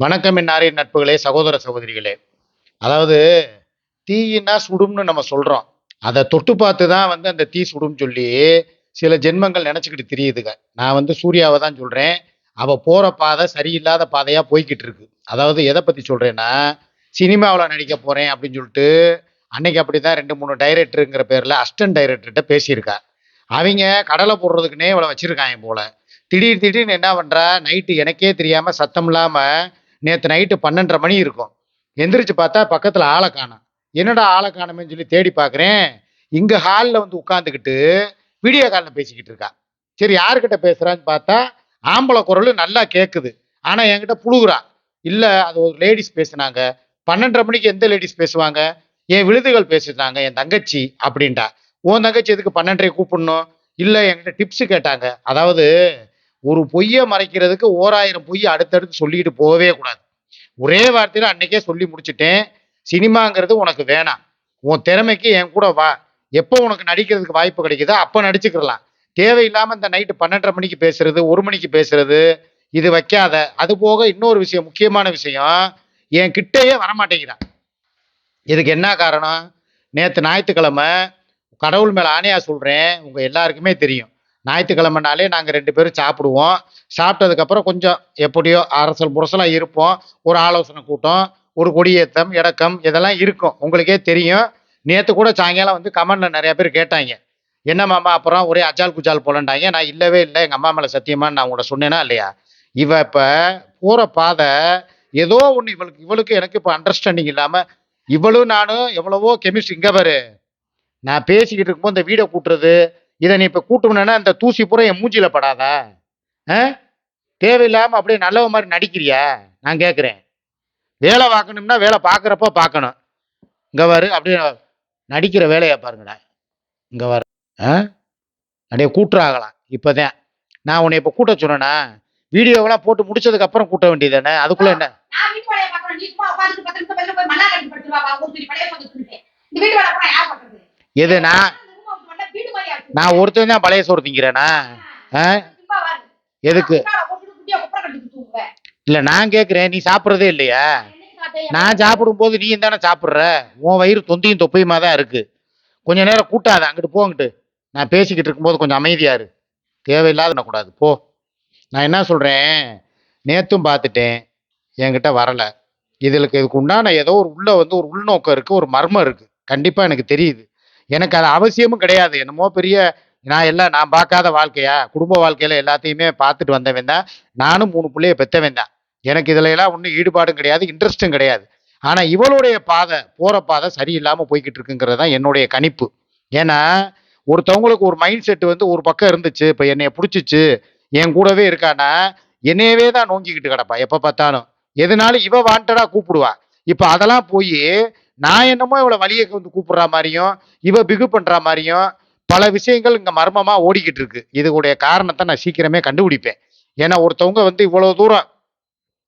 வணக்கம் என்னாரின் நட்புகளே சகோதர சகோதரிகளே. அதாவது தீயினா சுடும்னு நம்ம சொல்கிறோம் அதை தொட்டு பார்த்து தான் வந்து அந்த தீ சுடும் சொல்லி சில ஜென்மங்கள் நினச்சிக்கிட்டு தெரியுதுங்க. நான் வந்து சூர்யாவை தான் சொல்கிறேன் அவள் போகிற பாதை சரியில்லாத பாதையாக போய்கிட்டு இருக்கு. அதாவது எதை பற்றி சொல்கிறேன்னா சினிமாவில் நடிக்க போகிறேன் அப்படின்னு சொல்லிட்டு அன்னைக்கு அப்படி தான் ரெண்டு மூணு டைரக்டருங்கிற பேரில் அஸ்டன் டைரக்டர்கிட்ட பேசியிருக்கா. அவங்க கடலை போடுறதுக்குன்னே இவளை வச்சுருக்காங்க போல். திடீர் திடீர்னு என்ன பண்ணுறா நைட்டு எனக்கே தெரியாமல் சத்தம் இல்லாமல் நேற்று நைட்டு பன்னெண்டரை மணி இருக்கும். எந்திரிச்சு பார்த்தா பக்கத்தில் ஆளை காணும். என்னடா ஆளை காணோமேன்னு சொல்லி தேடி பார்க்குறேன். இங்கே ஹாலில் வந்து உட்காந்துக்கிட்டு வீடியோ காலில் பேசிக்கிட்டு இருக்கா. சரி யாருக்கிட்ட பேசுகிறான்னு பார்த்தா ஆம்பளை குரல் நல்லா கேட்குது ஆனால் என்கிட்ட புழுகுறா. இல்லை அது ஒரு லேடிஸ் பேசுனாங்க. பன்னெண்டரை மணிக்கு எந்த லேடிஸ் பேசுவாங்க? என் விழுதுகள் பேசுனாங்க என் தங்கச்சி அப்படின்ட்டா உன் தங்கச்சி எதுக்கு பன்னெண்டரை கூப்பிடணும்? இல்லை என்கிட்ட டிப்ஸ் கேட்டாங்க. அதாவது ஒரு பொய்யை மறைக்கிறதுக்கு ஓராயிரம் பொய்யை அடுத்தடுத்து சொல்லிட்டு போகவே கூடாது. ஒரே வார்த்தையில் அன்னைக்கே சொல்லி முடிச்சுட்டேன். சினிமாங்கிறது உனக்கு வேணாம். உன் திறமைக்கு என் கூட வா. எப்போ உனக்கு நடிக்கிறதுக்கு வாய்ப்பு கிடைக்குதோ அப்போ நடிச்சுக்கிடலாம் தேவையில்லாமல் இந்த நைட்டு பன்னெண்டரை மணிக்கு பேசுறது ஒரு மணிக்கு பேசுறது இது வைக்காத. அது போக இன்னொரு விஷயம் முக்கியமான விஷயம் என் கிட்டேயே வரமாட்டேங்கிறான். இதுக்கு என்ன காரணம்? நேற்று ஞாயிற்றுக்கிழமை கடவுள் மேலே ஆணையாக சொல்கிறேன் உங்கள் எல்லாருக்குமே தெரியும். ஞாயிற்றுக்கிழமைனாலே நாங்கள் ரெண்டு பேரும் சாப்பிடுவோம். சாப்பிட்டதுக்கப்புறம் கொஞ்சம் எப்படியோ அரசல் புரசலாக இருப்போம். ஒரு ஆலோசனை கூட்டம் ஒரு கொடியேற்றம் இடக்கம் இதெல்லாம் இருக்கும். உங்களுக்கே தெரியும். நேற்று கூட சாயங்காலம் வந்து கமெண்டில் நிறையா பேர் கேட்டாங்க. என்ன மாமா அப்புறம் ஒரே அஜால் குஜால் போலன்ட்டாங்க. நான் இல்லவே இல்லை. எங்கள் அம்மா மேலே சத்தியமானு நான் உங்கள்ட்ட சொன்னேனா இல்லையா? இவ இப்போ போகிற பாதை ஏதோ ஒன்று இவளுக்கு இவளுக்கு எனக்கு இப்போ அண்டர்ஸ்டாண்டிங் இல்லாமல் இவளும் நானும் எவ்வளவோ கெமிஸ்ட்ரி இங்கே பாரு. நான் பேசிக்கிட்டு இருக்கும்போது இந்த வீடை கூட்டுறது இதை நீ இப்போ கூட்டுனா இந்த தூசி பூரா என் மூஞ்சில படாதா? தேவையில்லாமல் அப்படியே நல்லவ மாதிரி நடிக்கிறியா? நான் கேட்குறேன் வேலை பார்க்கணும்னா வேலை பார்க்குறப்ப பார்க்கணும். இங்கே வரு அப்படியே நடிக்கிற வேலையை பாருங்கடா. இங்கே வர. அப்படியே கூட்டுறாகலாம் இப்போதான். நான் உன்னை இப்போ கூட்ட சொன்னேனா? வீடியோவெல்லாம் போட்டு முடிச்சதுக்கு அப்புறம் கூட்ட வேண்டியது தானே அதுக்குள்ளே என்ன? எது நான்? நான் ஒருத்தன் தான் பழைய சோறு திங்கிறேனா. எதுக்கு. இல்லை நான் கேட்குறேன் நீ சாப்பிட்றதே இல்லையா? நான் சாப்பிடும்போது நீ தானே சாப்பிட்ற? உன் வயிறு தொந்தியும் தொப்பையுமா தான் இருக்கு? கொஞ்ச நேரம் கூட்டாத அங்கிட்டு போங்கிட்டு நான் பேசிக்கிட்டு இருக்கும்போது கொஞ்சம் அமைதியா இரு. தேவையில்லாத கூடாது போ. நான் என்ன சொல்றேன்? நேத்தும் பார்த்துட்டேன். என்கிட்ட வரல. இதுக்கு இதுக்கு உண்டான ஏதோ ஒரு உள்ள வந்து ஒரு உள்நோக்கம் இருக்கு ஒரு மர்மம் இருக்கு. கண்டிப்பா எனக்கு தெரியுது. எனக்கு அது அவசியமும் கிடையாது. என்னமோ பெரிய நான் எல்லாம் நான் பார்க்காத வாழ்க்கையா? குடும்ப வாழ்க்கையில எல்லாத்தையுமே பார்த்துட்டு வந்தவன் தான். நானும் மூணு பிள்ளைய பெற்றவன் தான். எனக்கு இதுல எல்லாம் ஒன்றும் ஈடுபாடும் கிடையாது இன்ட்ரெஸ்ட்டும் கிடையாது. ஆனா இவளுடைய பாதை போற பாதை சரியில்லாம போய்கிட்டு இருக்குங்கிறது தான் என்னுடைய கணிப்பு. ஏன்னா ஒருத்தவங்களுக்கு ஒரு மைண்ட் செட் வந்து ஒரு பக்கம் இருந்துச்சு இப்போ என்னைய பிடிச்சிச்சு என் கூடவே இருக்கானா என்னையவே தான் நோங்கிக்கிட்டு கிடப்பா. எப்போ பார்த்தாலும். எதுனாலும் இவ வாண்டடா கூப்பிடுவா. இப்போ அதெல்லாம் போய் நான் என்னமோ இவளை வழியை வந்து கூப்பிடுற மாதிரியும் இவ பிகு பண்ற மாதிரியும் பல விஷயங்கள் இங்க மர்மமா ஓடிக்கிட்டு இருக்கு. இதுடைய காரணத்தை நான் சீக்கிரமே கண்டுபிடிப்பேன். ஏன்னா ஒருத்தவங்க வந்து இவ்வளவு தூரம்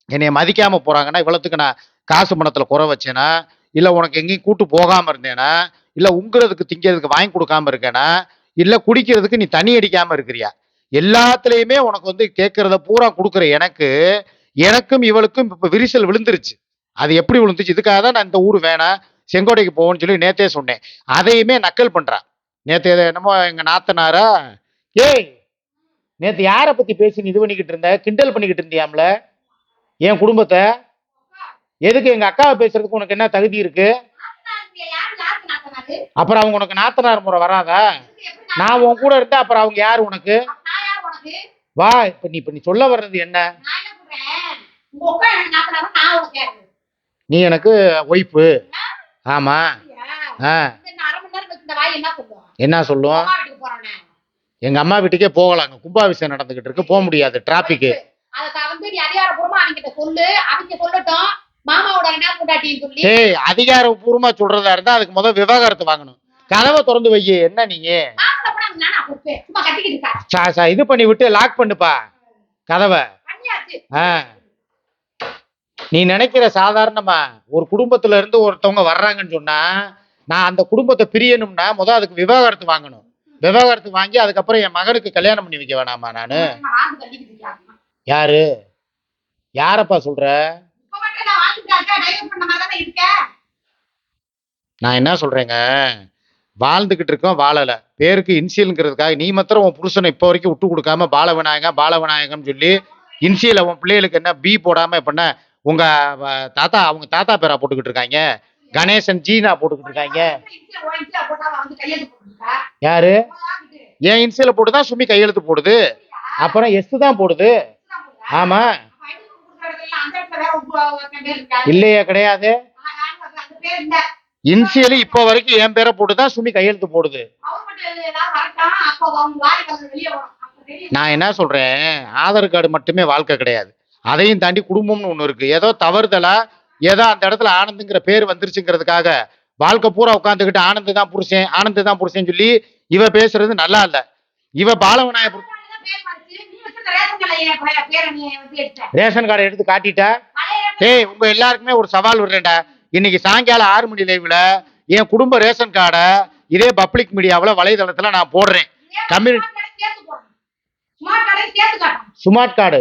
என்னைய மதிக்காம போறாங்கன்னா இவ்வளவுக்கு நான் காசு பணத்துல குறை வச்சேனா இல்ல உனக்கு எங்கேயும் கூட்டு போகாம இருந்தேனா இல்ல உங்குறதுக்கு திங்கிறதுக்கு வாங்கி கொடுக்காம இருக்கேனா இல்ல குடிக்கிறதுக்கு நீ தண்ணி அடிக்காம இருக்கிறியா? எல்லாத்துலயுமே உனக்கு வந்து கேட்கறத பூரா கொடுக்குற எனக்கு எனக்கும் இவளுக்கும் இப்ப விரிசல் விழுந்துருச்சு. அது எப்படி விழுந்துச்சு? இதுக்காக தான் நான் இந்த ஊர் வேணாம் செங்கோட்டைக்கு போகணும்னு சொல்லி நேத்தே சொன்னேன். அதையுமே நக்கல் பண்ணுறான் நேற்று என்னமோ எங்கள் நாத்தனாரா ஏய் நேற்று யாரை பற்றி பேசி இது பண்ணிக்கிட்டு இருந்த? கிண்டல் பண்ணிக்கிட்டு இருந்தியாம்ல? என் குடும்பத்தை? எதுக்கு எங்கள் அக்காவை பேசுறதுக்கு உனக்கு என்ன தகுதி இருக்கு? அப்புறம் அவங்க உனக்கு நாத்தனார் முறை வராதா? நான் உன் கூட இருந்தா அப்புறம் அவங்க யாரு யார் உனக்கு? வா இப்ப நீ இப்ப நீ சொல்ல வர்றது என்ன? நீ எனக்கு ஒய்ஃபு ஆமா? ஆ. என்ன சொல்லுவோம். எங்க அம்மா வீட்டுக்கே போகலாங்க கும்பாபிஷேகம் நடந்துகிட்டு இருக்கு. போக முடியாது. டிராபிக் ஏய் அதிகாரப்பூர்வமா சொல்றதா இருந்தா அதுக்கு முதல் விவாகரத்து வாங்கணும். கதவை திறந்து வை என்ன நீ? மாப்பிள்ளை கூட அங்க நானா பொறுப்பு? சும்மா கட்டிக்கிட்டு இருக்கா? சா- சா- இது பண்ணி விட்டு லாக் பண்ணுப்பா. கதவை. ஆ. நீ நினைக்கிற சாதாரணமா ஒரு குடும்பத்துல இருந்து ஒருத்தவங்க வர்றாங்கன்னு சொன்னா நான் அந்த குடும்பத்தை பிரியணும்னா முதல் அதுக்கு விவாகரத்து வாங்கணும். விவாகரத்து வாங்கி அதுக்கப்புறம் என் மகனுக்கு கல்யாணம் பண்ணி வைக்க வேணாமா நானு? யாரு? யாரப்பா சொல்ற? நான் என்ன சொல்றேங்க? வாழ்ந்துகிட்டு இருக்கோம் வாழல. பேருக்கு இன்சியலுங்கிறதுக்காக நீ மாத்திரம் உன் புருஷனை இப்போ வரைக்கும் விட்டு கொடுக்காம பால விநாயகம் பால சொல்லி இன்சியலை உன் பிள்ளைகளுக்கு என்ன பி போடாம எப்படின்னா உங்க தாத்தா அவங்க தாத்தா பேரா போட்டுக்கிட்டு இருக்காங்க. கணேசன் ஜீனா போட்டுக்கிட்டு இருக்காங்க. யாரு? என் இன்சியலை போட்டு தான் சுமி கையெழுத்து போடுது. அப்புறம் எஸ் தான் போடுது. ஆமா. இல்லையே கிடையாது. ஆ, இன்சியலி இப்போ வரைக்கும் என் பேரை போட்டு தான் சுமி கையெழுத்து போடுது. நான் என்ன சொல்றேன்? ஆதார் கார்டு மட்டுமே வாழ்க்கை கிடையாது. அதையும் தாண்டி குடும்பம்னு ஒண்ணு இருக்கு. ஏதோ தவறுதலா ஏதோ அந்த இடத்துல ஆனந்துங்கிற பேர் வந்துருச்சுங்கிறதுக்காக வாழ்க்கை பூரா உட்காந்துக்கிட்டு ஆனந்து தான் புருஷன் ஆனந்து தான் புருஷன் சொல்லி இவ பேசுறது நல்லா இல்ல. இவ வச்சிருந்த ரேஷன் கார்டை எடுத்து காட்டிட்டா. டேய் உங்க எல்லாருக்குமே ஒரு சவால் விடுறேன்டா. இன்னைக்கு சாயங்காலம் ஆறு மணி லைவ்ல என் குடும்ப ரேஷன் கார்டை இதே பப்ளிக் மீடியாவில் வலைதளத்துல நான் போடுறேன். காட்டணும். Smart card.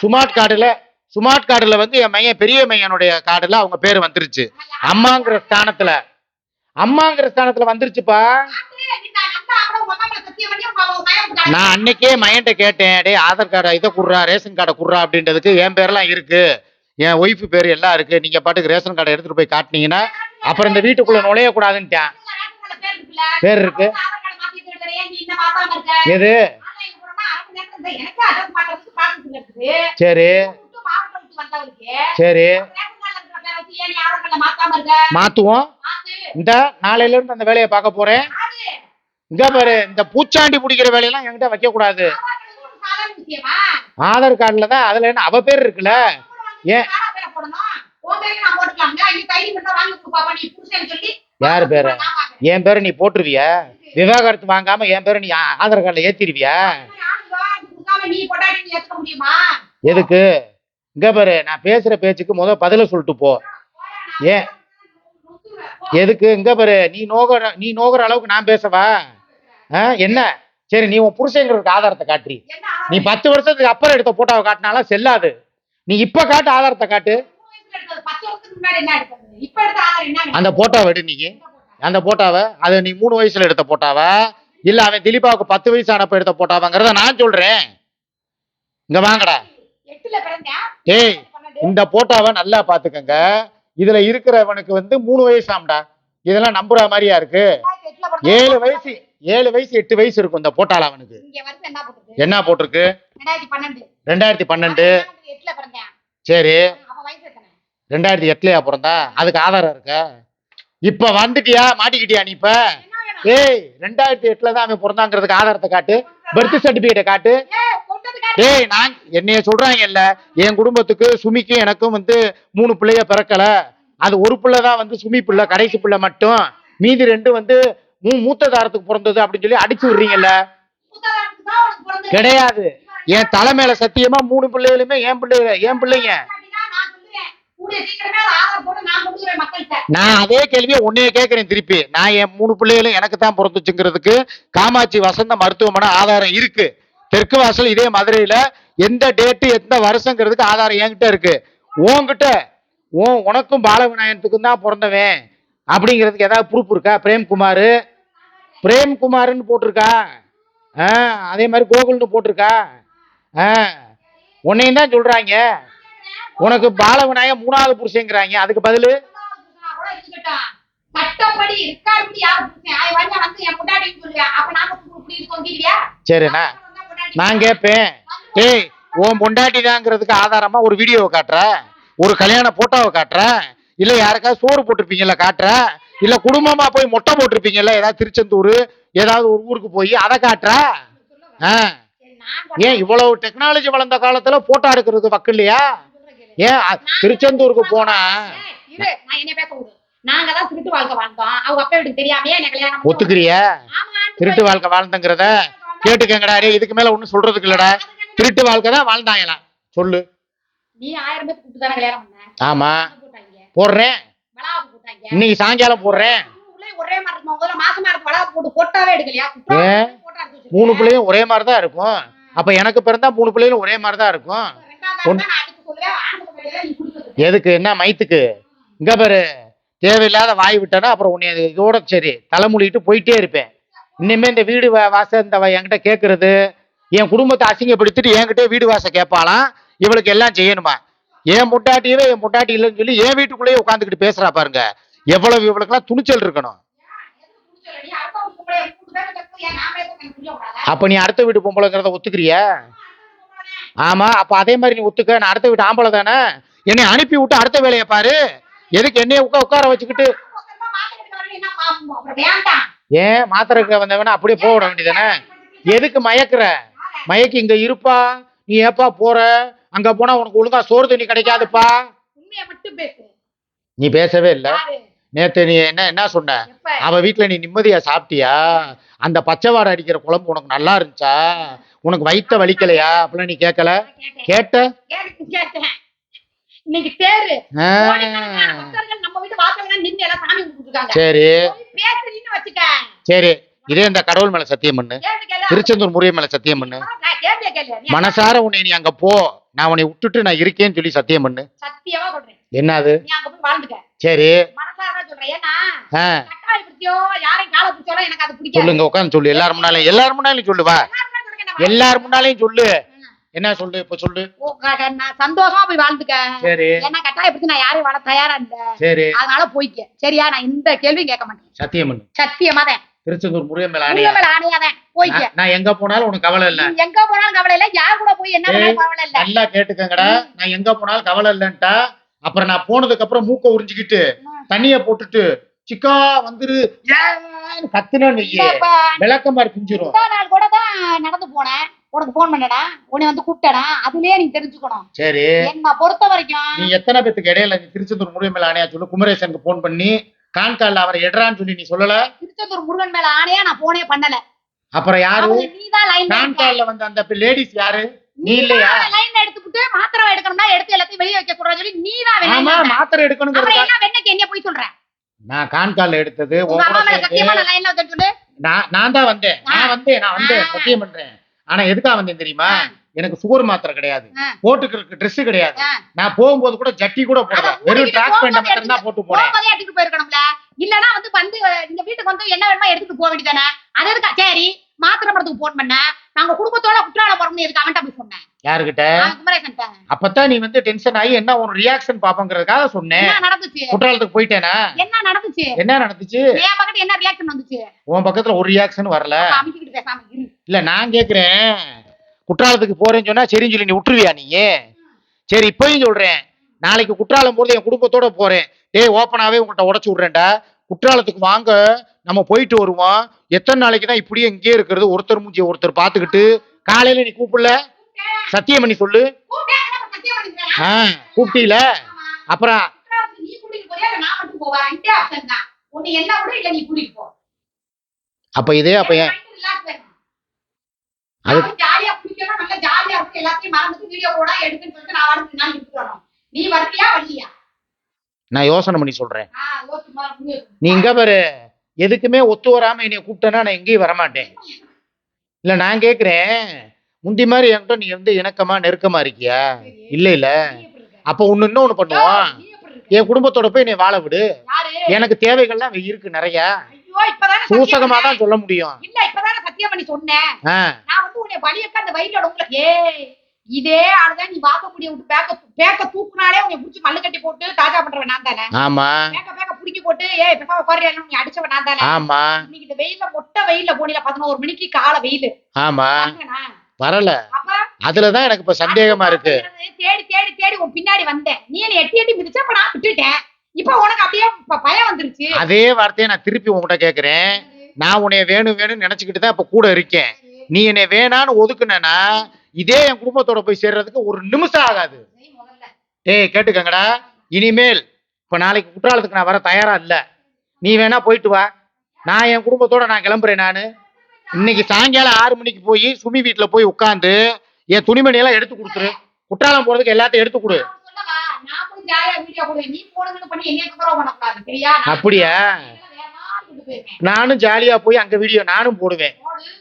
ஸ்மார்ட் கார்டுல ஸ்மார்ட் கார்டுல வந்து என் மையன் பெரிய மையனுடைய கார்டுல அவங்க பேர் வந்துருச்சு. அம்மாங்கிற ஸ்தானத்துல. அம்மாங்கிற ஸ்தானத்துல வந்துருச்சுப்பா. நான் அன்னைக்கே மையன்ட்ட கேட்டேன் டேய் ஆதார் கார்டை இதை குடுறா ரேஷன் கார்டை குடுறா அப்படின்றதுக்கு என் பேர்லாம் இருக்கு. என் ஒய்ஃப் பேர் எல்லாம் இருக்கு. நீங்க பாட்டுக்கு ரேஷன் கார்டை எடுத்துட்டு போய் காட்டினீங்கன்னா அப்புறம் இந்த வீட்டுக்குள்ள நுழைய கூடாதுன்ட்டான் ரேஷன் கார்டுல பேர் இருக்க. எது? சரி சரி? மாத்துவோம் மாத்து. இந்த நாளையில இருந்து அந்த வேலையை பார்க்க போறேன். இங்க பாரு இந்த பூச்சாண்டி பிடிக்கிற வேலையெல்லாம் என்கிட்ட வைக்க கூடாது ஆதார் கார்டுல தான் அதுல என்ன அவ பேர் இருக்குல்ல ஏன்? யாரா பேரை. என் பேரை நீ போட்டுருவியா விவாகரத்து வாங்காம என் பேரை நீ ஆதார் கார்டுல ஏத்திருவியா கொடுக்காம நீ பொண்டாட்டி நீ ஏத்துக்க முடியுமா? எதுக்கு? இங்க பாரு நான் பேசுற பேச்சுக்கு முத பதில சொல்லிட்டு போ. ஏன்? எதுக்கு? இங்க பாரு நீ நோகிற நீ நோகிற அளவுக்கு நான் பேசவா? என்ன? சரி நீ உன் புருஷங்கிறதுக்கு ஆதாரத்தை காட்டுறி? நீ பத்து வருஷத்துக்கு அப்புறம் எடுத்த போட்டோவை காட்டினாலும் செல்லாது. நீ இப்ப காட்டு ஆதாரத்தை காட்டு. அந்த போட்டோவை எடு நீ. அந்த போட்டோவை அதை நீ மூணு வயசுல எடுத்த போட்டாவா இல்ல அவன் திலீபாவுக்கு பத்து வயசு ஆனப்ப எடுத்த போட்டாவாங்கிறத நான் சொல்றேன். இங்க வாங்கடா ஏய். இந்த போட்டோவை நல்லா பாத்துக்கங்க இதுல இருக்கிறவனுக்கு வந்து மூணு வயசு ஆம்டா இதெல்லாம் நம்புற மாதிரியா இருக்கு. ஏழு வயசு ஏழு வயசு எட்டு வயசு இருக்கும் இந்த போட்டால அவனுக்கு என்ன போட்டிருக்கு ரெண்டாயிரத்தி பன்னெண்டு. சரி? ரெண்டாயிரத்தி எட்டுலயா பிறந்தா அதுக்கு ஆதாரம் இருக்கா இப்ப வந்துட்டியா மாட்டிக்கிட்டியா நீ இப்ப? ஏய் ரெண்டாயிரத்தி எட்டுல தான் அவன் பிறந்தாங்கிறதுக்கு ஆதாரத்தை காட்டு பர்த் சர்டிபிகேட்டை காட்டு. டேய் நான் என்னைய சொல்றாங்க இல்ல என் குடும்பத்துக்கு சுமிக்கும் எனக்கும் வந்து மூணு பிள்ளைய பிறக்கல. அது ஒரு பிள்ளை தான் வந்து சுமி பிள்ளை கடைசி பிள்ளை மட்டும். மீதி ரெண்டு வந்து மூ மூத்த தாரத்துக்கு பிறந்தது அப்படின்னு சொல்லி அடிச்சு விடுறீங்கல்ல. கிடையாது. என் தலை மேல சத்தியமா மூணு பிள்ளைகளுமே என் பிள்ளைங்க என் பிள்ளைங்க. நான் அதே கேள்வியை உன்னைய கேட்கிறேன் திருப்பி. நான் என் மூணு பிள்ளைகளும் எனக்கு தான் பிறந்துச்சுங்கிறதுக்கு காமாட்சி வசந்த மருத்துவமனை ஆதாரம் இருக்கு. தெற்கு வாசல் இதே மதுரையில எந்த டேட்டு எந்த வருஷங்கிறதுக்கு ஆதாரம் என்கிட்ட இருக்கு. உன்கிட்ட உன் உனக்கும் பாலவிநாயகத்துக்கும் தான் பிறந்தவன் அப்படிங்கிறதுக்கு ஏதாவது ப்ரூஃப் இருக்கா? பிரேம்குமார். பிரேம்குமார்னு போட்டிருக்கா? ஆ அதே மாதிரி கோகுல்னு போட்டிருக்கா? ஆ உன்னையும் தான் சொல்றாங்க. உனக்கு பாலவிநாயகம் மூணாவது புருஷங்கிறாங்க. அதுக்கு பதிலு? சரிண்ணா. நான் கேட்பேன் ஏய் உன் பொண்டாட்டி தாங்கிறதுக்கு ஆதாரமா ஒரு வீடியோவை காட்டுற? ஒரு கல்யாண போட்டோவை காட்டுற? இல்ல யாருக்காவது சோறு போட்டிருப்பீங்கல்ல காட்டுற? இல்ல குடும்பமா போய் மொட்டை போட்டிருப்பீங்கல்ல ஏதாவது திருச்செந்தூர் ஏதாவது ஒரு ஊருக்கு போய் அதை காட்டுற? ஏன் இவ்வளவு டெக்னாலஜி வளர்ந்த காலத்துல போட்டோ எடுக்கிறதுக்கு வக்கு இல்லையா. ஏன் திருச்செந்தூருக்கு போனா? ஒத்துக்கிறிய? திருட்டு வாழ்க்கை வாழ்ந்தங்கிறத கேட்டுக்கங்கடா டேய் இதுக்கு மேல ஒண்ணும் சொல்றதுக்கு இல்லடா. திருட்டு வாழ்க்கை தான் வாழ்ந்தாங்களாம் சொல்லு. ஆமா. போடுறேன். இன்னைக்கு சாயங்காலம் போடுறேன். மூணு பிள்ளையும் ஒரே மாதிரி தான் இருக்கும். அப்ப எனக்கு பிறந்தா மூணு பிள்ளைகளும் ஒரே மாதிரி தான் இருக்கும். எதுக்கு? என்ன மயத்துக்கு இங்க பாரு. தேவையில்லாத வாய் விட்டேன்னா அப்புறம் உன்னை இதோட சரி தலைமொழிட்டு போயிட்டே இருப்பேன். இனிமே இந்த வீடு வாச வாசல் இந்த என்கிட்ட கேட்கறது என் குடும்பத்தை அசிங்கப்படுத்திட்டு என்கிட்டயே வீடு வாச கேட்பாளாம் இவளுக்கு எல்லாம் செய்யணுமா? என் முட்டாட்டியவே என் முட்டாட்டி இல்லைன்னு சொல்லி என் வீட்டுக்குள்ளேயே உட்காந்துக்கிட்டு பேசுறா பாருங்க. எவ்வளவு இவளுக்கெல்லாம் துணிச்சல் இருக்கணும். அப்ப நீ அடுத்த வீட்டு பொம்பளைங்கிறத ஒத்துக்கிறியா? ஆமா அப்ப அதே மாதிரி நீ ஒத்துக்க. நான் அடுத்த வீட்டு ஆம்பளை தானே. என்னை அனுப்பி விட்டு அடுத்த வேலையை பாரு. எதுக்கு என்னைய உட்கா உட்கார வச்சுக்கிட்டு ஏன் மாத்திரைக்கு வந்தவன அப்படியே போக விட வேண்டியதானே எதுக்கு மயக்குற? மயக்கி இங்க இருப்பா. நீ ஏப்பா போற? அங்க போனா உனக்கு ஒழுங்கா சோறு தண்ணி கிடைக்காதுப்பா. நீ பேசவே இல்ல? நேத்து நீ என்ன என்ன சொன்ன? அவ வீட்டுல நீ நிம்மதியா சாப்பிட்டியா? அந்த பச்சை வாடை அடிக்கிற குழம்பு உனக்கு நல்லா இருந்துச்சா? உனக்கு வயித்த வலிக்கலையா? அப்படிலாம் நீ கேட்கல. கேட்ட. இன்னைக்கு தேரு ஆ, கோடிக்கணக்கான பக்தர்கள் நம்ம வீட்டு வாசல்ல நின்னு எல்லாம் சாமி கும்பிட்டுருக்காங்க. சரி. பேசுறீன்னு வச்சுக்க. சரி. இதே இந்த கடவுள் மேல சத்தியம் பண்ணு. திருச்செந்தூர் முருகன் மேல சத்தியம் பண்ணு. மனசார உன்னை நீ அங்க போ. நான் உன்னை விட்டுட்டு நான் இருக்கேன்னு சொல்லி சத்தியம் பண்ணு. சத்தியமா சொல்றேன். என்னது? சரி. சொல்லுங்க உட்காந்து சொல்லு. எல்லாரும் முன்னாலையும் எல்லாரும் முன்னாலையும் சொல்லு வா. எல்லாருமே முன்னாலையும் சொல்லு. என்ன சொல்லு இப்ப சொல்லு. நான் சந்தோஷமா போய் வாழ்ந்துக்க சரி. ஏன்னா கட்டாய பிடிச்சி நான் யாரையும் வாழ தயாரா இல்ல. சரி. அதனால போய்க்க சரியா? நான் இந்த கேள்வியும் கேட்க மாட்டேன். சத்தியம் பண்ணு சத்தியமா தான். திருச்செந்தூர் முருகன் மேல ஆணையா? மேல ஆணையாதான் போய்க்க நான் எங்க போனாலும் உனக்கு கவலை இல்ல. எங்க போனாலும் கவலை இல்ல. யார் கூட போய் என்ன கவலை இல்ல. நல்லா கேட்டுக்கங்கடா. நான் எங்க போனாலும் கவலை இல்லன்ட்டா. அப்புறம் நான் போனதுக்கு அப்புறம் மூக்க உறிஞ்சிக்கிட்டு தண்ணிய போட்டுட்டு சிக்கா வந்துரு. ஏன்னு கத்துனேன்னு வையே இப்ப விளக்க மாதிரி பிஞ்சிரும் கூட தான் நடந்து போனேன். உனக்கு போன் பண்ணடா? உன்னை வந்து கூப்பிட்டடா? அதுலயே நீ தெரிஞ்சுக்கணும். சரி. என்ன பொறுத்த வரைக்கும் நீ எத்தனை பேத்துக்கு இடையில நீ திருச்செந்தூர் முருகன் மேல ஆணையா சொல்லு? குமரேசனுக்கு போன் பண்ணி கான்கால்ல அவரை எடுறான்னு சொல்லி நீ சொல்லல? திருச்செந்தூர் முருகன் மேல ஆணையா நான் போனே பண்ணல. அப்புறம் யாரு? கான்கால்ல வந்த அந்த லேடிஸ் யாரு? நீ இல்லையா? லைன் எடுத்துக்கிட்டு மாத்திரை எடுக்கணும்னா எடுத்து எல்லாத்தையும் வெளியே வைக்க கூடாது சொல்லி நீ தான் ஆமா மாத்திரை அப்புறம் எடுக்கணுங்கிறதுக்காக என்ன வெண்ணைக்கு என்ன போய் சொல்ற நான் கான்கால்ல எடுத்தது நான் நான் தான் வந்தேன். நான் வந்தேன் நான் வந்தேன். சத்தியம் பண்றேன். ஆனா எதுக்கா வந்தேன் தெரியுமா. எனக்கு சுகர் மாத்திரை கிடையாது. போட்டுக்கிறதுக்கு Dress கிடையாது. நான் போகும்போது கூட ஜட்டி கூட போடல வெறும் ட்ராக் பேண்ட் மட்டும் தான் போட்டு போனேன் இல்லனா வந்து வந்து இந்த வீட்டுக்கு வந்து என்ன வேணுமோ எடுத்துட்டு போக வேண்டியதானே அது எதுக்கா? சரி மாத்திரை மரத்துக்கு போன் பண்ண நாங்க குடும்பத்தோட குற்றால போறோம்னு எதுக்கு அவன்கிட்ட போய் சொன்னேன்? யாருகிட்ட அப்பதான் நீ வந்து டென்ஷன் ஆகி என்ன உன் ரியாக்ஷன் பாப்பங்கிறதுக்காக சொன்னேன். என்ன நடந்துச்சு? குற்றாலத்துக்கு போயிட்டேனா? என்ன நடந்துச்சு? என்ன நடந்துச்சு? என் பக்கத்து என்ன ரியாக்ஷன் வந்துச்சு? உன் பக்கத்துல ஒரு ரியாக்ஷன் வரல. இல்ல நான் கேக்குறேன். குற்றாலத்துக்கு போறேன்னு சொன்னா சரின்னு சொல்லி நீ விட்டுருவியா நீ சரி இப்பயும் சொல்றேன். நாளைக்கு குற்றாலம் போறது என் குடும்பத்தோட போறேன். டே ஓப்பனாவே உங்கள்கிட்ட உடச்சு விட்றேன்டா. குற்றாலத்துக்கு வாங்க. நம்ம போயிட்டு வருவோம். எத்தனை நாளைக்கு தான் இப்படியே இங்கே இருக்கிறது. ஒருத்தர் மூஞ்சி ஒருத்தர் பார்த்துக்கிட்டு காலையில நீ கூப்பிடல? சத்தியம் பண்ணி சொல்லு. ஆ கூப்பிட்டீல? அப்புறம்? அப்ப இதே அப்ப ஏன் அது- ஜாலியா குடிக்கணும். நல்லா ஜாலியா இருக்கு. எல்லாத்தையும் மறந்துட்டு வீடியோ போட எடுக்குன்னு சொல்லிட்டு நான் வந்து நான் எடுத்துட்டு வரணும். நீ வரலையா வரலையா? நான் யோசனை பண்ணி சொல்றேன். நீ இங்க பாரு எதுக்குமே ஒத்து வராம என்னைய கூப்பிட்டேன்னா நான் எங்கேயும் வரமாட்டேன். இல்ல நான் கேக்குறேன் முந்தி மாதிரி என்கிட்ட நீ வந்து இணக்கமா நெருக்கமா இருக்கியா? இல்ல இல்ல? அப்ப ஒண்ணு இன்னொன்னு பண்ணுவோம்? என் குடும்பத்தோட போய் நீ வாழ விடு. எனக்கு தேவைகள்லாம் இருக்கு நிறைய. சூசகமா. தான் சொல்ல முடியும். இல்ல இப்பதானே சத்தியம் பண்ணி சொன்னேன் நான் வந்து உன்னை வலியக்க அந்த வயிற்றோட உங்களுக்கு இதே ஆளுதான் நீ வாக்க முடிய விட்டு பேக்க பேக்க தூக்குனாலே உன்னை புடிச்சு மல்லு கட்டி போட்டு தாஜா பண்றவன் நான் தானே? ஆமா. பேக்க பேக்க புடிக்கி போட்டு ஏய் பேசாம உட்காரு நீ அடிச்சவன் நான் தானே? ஆமா. இன்னைக்கு இந்த வெயில்ல மொட்டை வெயில்ல போனீங்க பதினோரு மணிக்கு கால வெயில். ஆமா. வரல. அதுலதான் எனக்கு இப்ப சந்தேகமா இருக்கு. தேடி தேடி தேடி உன் பின்னாடி வந்தேன். நீ என்னை எட்டி எட்டி மிதிச்ச அப்ப நான் விட்டுட்டேன். இப்ப உனக்கு அப்படியே பயம் வந்துருச்சு. அதே வார்த்தையை நான் திருப்பி உன்கிட்ட கேக்குறேன். நான் உன்னைய வேணும் வேணும்னு நினைச்சுக்கிட்டு தான் இப்ப கூட இருக்கேன். நீ என்னை வேணான்னு ஒதுக்குனேன்னா இதே என் குடும்பத்தோட போய் சேர்றதுக்கு ஒரு நிமிஷம் ஆகாது. டேய் கேட்டுக்கங்கடா. இனிமேல் இப்ப நாளைக்கு குற்றாலத்துக்கு நான் வர தயாரா இல்ல. நீ வேணா போயிட்டு வா. நான் என் குடும்பத்தோட நான் கிளம்புறேன் நானு. இன்னைக்கு சாயங்காலம் ஆறு மணிக்கு போய் சுமி வீட்டுல போய் உட்காந்து என் துணிமணி எல்லாம் எடுத்து கொடுத்துரு. குற்றாலம் போறதுக்கு எல்லாத்தையும் எடுத்து கொடு. அப்படியா? நானும் ஜாலியா போய் அங்க வீடியோ நானும் போடுவேன்.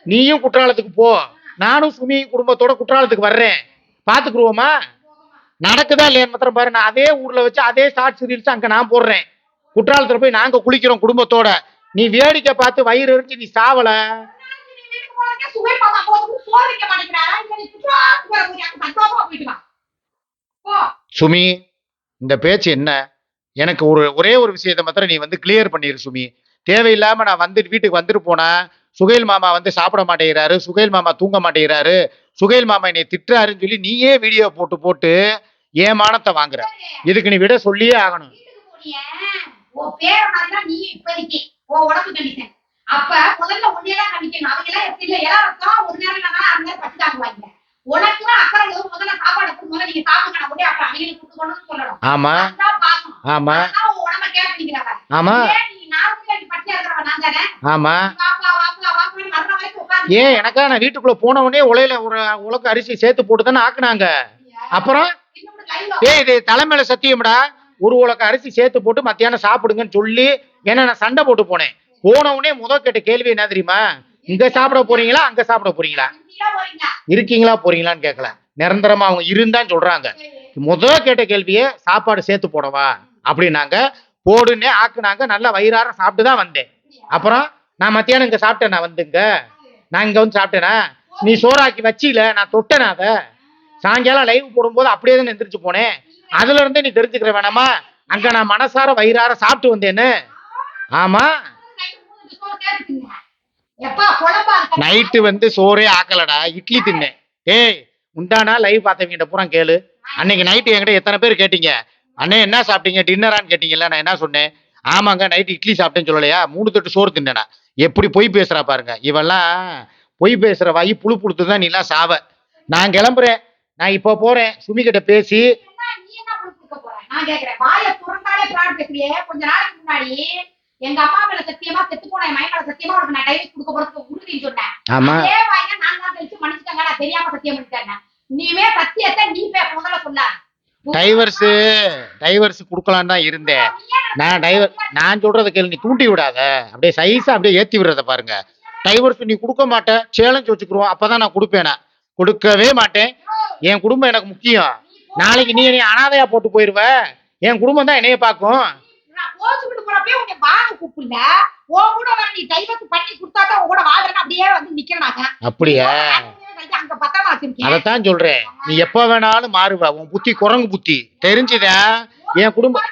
நீயும் குற்றாலத்துக்கு போ. நானும் சுமி குடும்பத்தோட குற்றாலத்துக்கு வர்றேன். பாத்துக்குருவோமா? நடக்குதா இல்லையான்னு மாத்திரம் பாரு. நான் அதே ஊர்ல வச்சு அதே ஷார்ட் ரீல்ஸ் அங்க நான் போடுறேன். குற்றாலத்துல போய் நாங்க குளிக்கிறோம் குடும்பத்தோட. நீ வேடிக்கை பார்த்து வயிறு எரிஞ்சு நீ சாவல? சுமி இந்த பேச்சு என்ன? எனக்கு ஒரு ஒரே ஒரு விஷயத்தை மாத்திரம் நீ வந்து கிளியர் பண்ணிடு சுமி. தேவையில்லாம நான் வந்து வீட்டுக்கு வந்துட்டு போனா சுகைல் மாமா வந்து சாப்பிட மாட்டேங்கிறாரு சுகைல் மாமா தூங்க மாட்டேங்கிறாரு சுகைல் மாமா என்னை திட்டுறாருன்னு சொல்லி நீயே வீடியோ போட்டு போட்டு ஏன் மானத்தை வாங்குற. இதுக்கு நீ விட சொல்லியே ஆகணும். வீட்டுக்கு போனியே. உன் பேர மாதிரிதான் நீ இப்போதைக்கு உன் உடம்பு கண்டிஷன் அப்ப முதல்ல உன்னையதான் கண்டிக்கணும். அவங்க எல்லாம் எப்படி இல்ல? எல்லாரும் ரத்தம் ஒரு நேரம் இல்லைன்னா அந்த நேரம் பச்சு தாக்குவாங்க உனக்கு அக்கறை எதுவும் முதல்ல சாப்பாடு கொடுக்கும் முதல்ல நீங்க சாப்பிடுங்க நான் உடனே அப்புறம் அவங்களுக்கு கொடுத்து கொண்டு சொல்லணும். ஆமா. ஆமா. உடம்ப ஆமா. ஏன் நீ நார்மலா நீ பட்டியா இருக்கிறவன்? நான் தானே. ஆமா. ஏன் எனக்கா? நான் வீட்டுக்குள்ள போன உடனே உலையில ஒரு உலக்கு அரிசி சேர்த்து போட்டு தானே ஆக்குனாங்க. அப்புறம்? ஏன் இது தலைமையில சத்தியம்டா. ஒரு உலக அரிசி சேர்த்து போட்டு மத்தியானம் சாப்பிடுங்கன்னு சொல்லி ஏன்னா நான் சண்டை போட்டு போனேன். போன உடனே முத கேட்ட கேள்வி என்ன தெரியுமா? இங்க சாப்பிட போறீங்களா? அங்க சாப்பிட போறீங்களா? இருக்கீங்களா? போறீங்களான்னு கேட்கல நிரந்தரமா அவங்க இருந்தான்னு சொல்றாங்க. முத கேட்ட கேள்வியே சாப்பாடு சேர்த்து போடவா? அப்படின்னாங்க. போடுன்னே ஆக்குனாங்க. நல்லா வயிறார சாப்பிட்டு தான் வந்தேன். அப்புறம்? நான் மத்தியானம் இங்க சாப்பிட்டேன் நான் வந்துங்க நான் இங்க வந்து சாப்பிட்டேனா? நீ சோறாக்கி வச்சில நான் தொட்டேனா அதை சாயங்காலம் லைவ் போடும்போது அப்படியே தான் எந்திரிச்சு போனேன் அதுல இருந்தே நீ தெரிஞ்சுக்கிற வேணாமா? அங்க நான் மனசார வயிறார சாப்பிட்டு வந்தேன்னு. ஆமா? நைட்டு வந்து சோறே ஆக்கலடா இட்லி தின்னேன். ஏய் உண்டானா லைவ் பார்த்தவங்கிட்ட பூரா கேளு. அன்னைக்கு நைட்டு என்கிட்ட எத்தனை பேர் கேட்டீங்க? அண்ணே என்ன சாப்பிட்டீங்க? டின்னரான்னு கேட்டீங்கல்ல நான் என்ன சொன்னேன்? ஆமாங்க நைட்டு இட்லி சாப்பிட்டேன்னு சொல்லலையா? மூணு தட்டு சோறு தின்னேனா. எப்படி பொய் பேசுறா பாருங்க. இவெல்லாம் பொய் பேசுற வாயி புழு புழுத்து தான் நீலாம் சாவ. நான் கிளம்புறேன். நான் இப்போ போறேன். சுமி கிட்ட பேசி கொஞ்ச நாளைக்கு முன்னாடி எங்க அம்மா மேல சத்தியமா செத்து போன என் மயன் மேல சத்தியமா உனக்கு நான் டைவர்ஸ் கொடுக்க போறதுக்கு உறுதின்னு சொன்னேன். ஆமா. அதே வாயை நான் தான் கழிச்சு மன்னிச்சுட்டாங்க. நான் தெரியாம சத்தியம் பண்ணிட்டேன் நீவே சத்தியத்தை நீ பே முதல்ல சொல்ல டைவர்ஸ் டைவர்ஸ் கொடுக்கலான்னு தான் இருந்தேன். நான் டைவர் நான் சொல்றத கேளு நீ தூண்டி விடாத. அப்படியே சைஸா அப்படியே ஏத்தி விடுறத பாருங்க. டைவர்ஸ் நீ கொடுக்க மாட்டேன். சேலஞ்ச் வச்சுக்கிருவோம் அப்பதான் நான் கொடுப்பேனா கொடுக்கவே மாட்டேன். என் குடும்பம் எனக்கு முக்கியம். நாளைக்கு நீ என்னைய அனாதையா போட்டு போயிருவ. என் குடும்பம் தான் என்னைய பார்க்கும். அப்படியே அதைத்தான் சொல்றேன். நீ எப்ப வேணாலும் மாறுவ உன் புத்தி குரங்கு புத்தி. தெரிஞ்சுதா? என் குடும்பம்.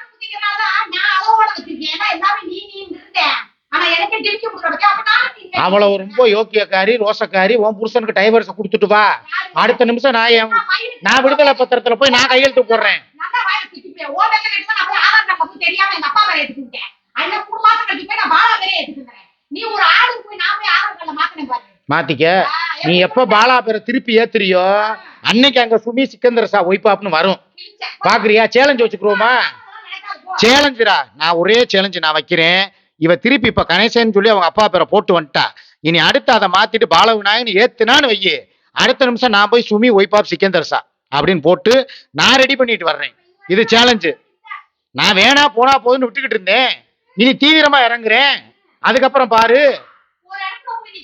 அவ்வளவு ரொம்ப யோக்கியக்காரி ரோசக்காரி உன் புருஷனுக்கு டைவர்ஸ் கொடுத்துட்டு வா. அடுத்த நிமிஷம் நான் நான் விடுதலை பத்திரத்துல போய் நான் கையெழுத்து போடுறேன். நீ ஒரு ஆளுக்கு போய் நான் போய் ஆதார் கார்டுல மாத்தினேன் பாரு. மாத்திக்க. நீ எப்ப பாலா பேரை திருப்பி ஏத்துறியோ அன்னைக்கு அங்க சுமி சிக்கந்தர் சா ஒய்பாப்னு வரும். பாக்குறியா? சேலஞ்ச் வச்சுக்கிறோமா. சேலஞ்சுடா நான் ஒரே சேலஞ்சு நான் வைக்கிறேன். இவ திருப்பி இப்ப கணேசன் சொல்லி அவங்க அப்பா பேரை போட்டு வந்துட்டா. இனி அடுத்து அதை மாத்திட்டு பால விநாயகன் ஏத்துனான்னு வையி. அடுத்த நிமிஷம் நான் போய் சுமி ஒய்பாப் சிக்கந்தர் சா அப்படின்னு போட்டு நான் ரெடி பண்ணிட்டு வர்றேன். இது சேலஞ்சு நான் வேணா போனா போதுன்னு விட்டுக்கிட்டு இருந்தேன். இனி தீவிரமா இறங்குறேன். அதுக்கப்புறம் பாரு.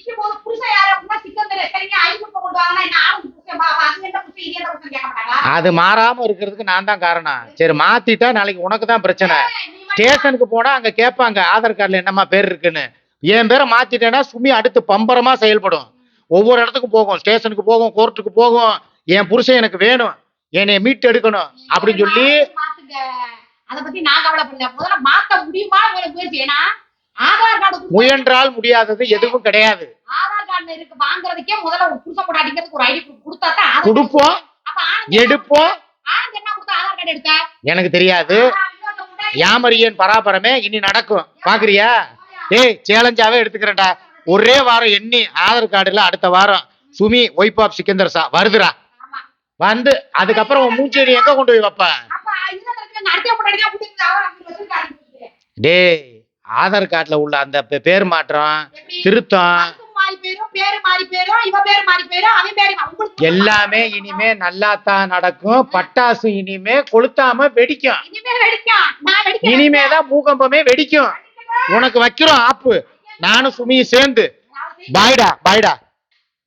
நிக்கும் போது புருஷன் யாரு அப்படின்னா சிக்கந்தர் சரிங்க ஐநூறு கொண்டு வாங்கினா என்ன ஆளுக்கு புருஷன் அது என்ன புருஷன் இது புருஷன் கேட்க மாட்டாங்களா? அது மாறாம இருக்கிறதுக்கு நான் தான் காரணம். சரி மாத்திட்டா நாளைக்கு உனக்கு தான் பிரச்சனை. ஸ்டேஷனுக்கு போனா அங்க கேட்பாங்க ஆதார் கார்டுல என்னம்மா பேர் இருக்குன்னு. என் பேரை மாத்திட்டேன்னா சுமி அடுத்து பம்பரமா செயல்படும். ஒவ்வொரு இடத்துக்கும் போகும். ஸ்டேஷனுக்கு போகும் கோர்ட்டுக்கு போகும். என் புருஷன் எனக்கு வேணும். என்னை மீட்டு எடுக்கணும். அப்படின்னு சொல்லி அத பத்தி நான் கவலைப்படல. முதல்ல மாத்த முடியுமா? உங்களுக்கு முயற்சி. ஏன்னா முயன்றால் முடியாதது எதுவும் கிடையாது. ஆதார் கார்டு இருக்கு வாங்குறதுக்கே முதல்ல ஒரு புருஷன் கூட அடிக்கிறதுக்கு ஒரு ஐடி கொடுத்தா தான் ஆதார் கொடுப்போம். அப்ப ஆனந்த் எடுப்போம். எனக்கு தெரியாது. யாமரியன் பராபரமே இனி நடக்கும். பாக்குறியா? ஏய் சேலஞ்சாவே எடுத்துக்கிறேன்டா. ஒரே வாரம் எண்ணி ஆதார் கார்டுல அடுத்த வாரம் சுமி ஒய்பாப் சிக்கந்தர் சா வருதுடா. ஆமா. வந்து அதுக்கப்புறம் நீ எங்க கொண்டு போய் வைப்ப? டேய் ஆதார் கார்டுல உள்ள அந்த பேர் மாற்றம்? திருத்தம் எல்லாமே இனிமே நல்லாத்தான் நடக்கும். பட்டாசு இனிமே கொளுத்தாம வெடிக்கும். இனிமே தான் பூகம்பமே வெடிக்கும். உனக்கு வைக்கிறோம் ஆப்பு. நானும் சுமியும் சேர்ந்து பாய்டா பாய்டா.